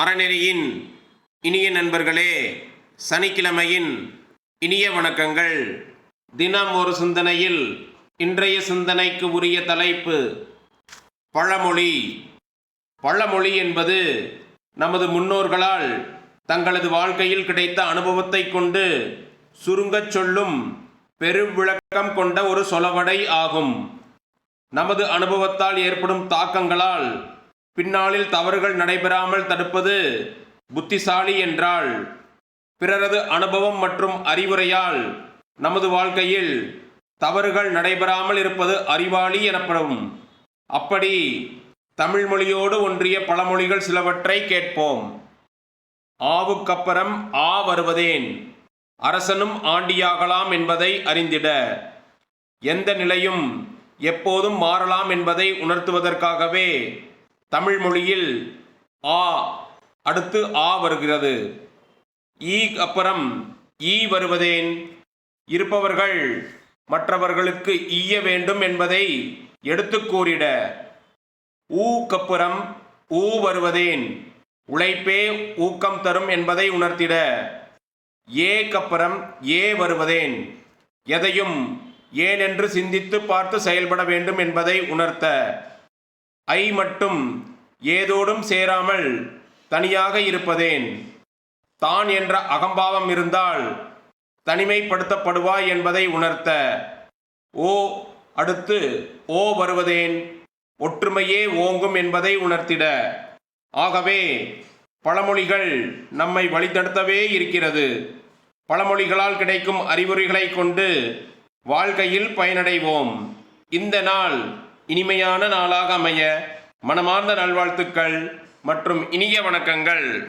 அறநெறியின் இனிய நண்பர்களே சனிக்கிழமையின் இனிய வணக்கங்கள். தினம் ஒரு சிந்தனையில் இன்றைய சிந்தனைக்கு உரிய தலைப்பு பழமொழி. பழமொழி என்பது நமது முன்னோர்களால் தங்களது வாழ்க்கையில் கிடைத்த அனுபவத்தை கொண்டு சுருங்கச் சொல்லும் பெருவிளக்கம் கொண்ட ஒரு சொலவடை ஆகும். நமது அனுபவத்தால் ஏற்படும் தாக்கங்களால் பின்னாளில் தவறுகள் நடைபெறாமல் தடுப்பது புத்திசாலி என்றால் பிறரது அனுபவம் மற்றும் அறிவுரையால் நமது வாழ்க்கையில் தவறுகள் நடைபெறாமல் இருப்பது அறிவாளி எனப்படும். அப்படி தமிழ் மொழியோடு ஒன்றிய பழமொழிகள் சிலவற்றை கேட்போம். ஆவுக்கப்புறம் ஆ வருவதேன் அரசனும் ஆண்டியாகலாம் என்பதை அறிந்திட. எந்த நிலையும் எப்போதும் மாறலாம் என்பதை உணர்த்துவதற்காகவே தமிழ் மொழியில் ஆ அடுத்து ஆ வருகிறது. ஈ அப்புறம் ஈ வருவதேன். இருப்பவர்கள் மற்றவர்களுக்கு ஈய வேண்டும் என்பதை எடுத்து கூறிட. ஊக்கப்புறம் ஊ வருவதேன். உழைப்பே ஊக்கம் தரும் என்பதை உணர்த்திட. ஏக்கப்புறம் ஏ வருவதேன். எதையும் ஏனென்று சிந்தித்து பார்த்து செயல்பட வேண்டும் என்பதை உணர்த்த. ஐ மட்டும் ஏதோடும் சேராமல் தனியாக இருப்பதேன். தான் என்ற அகம்பாவம் இருந்தால் தனிமைப்படுத்தப்படுவாய் என்பதை உணர்த்த. ஓ அடுத்து ஓ வருவதேன். ஒற்றுமையே ஓங்கும் என்பதை உணர்த்திட. ஆகவே பழமொழிகள் நம்மை வழிநடத்தவே இருக்கிறது. பழமொழிகளால் கிடைக்கும் அறிவுரைகளை கொண்டு வாழ்க்கையில் பயனடைவோம். இந்த நாள் இனிமையான நாளாக அமைய மனமார்ந்த நல்வாழ்த்துக்கள் மற்றும் இனிய வணக்கங்கள்.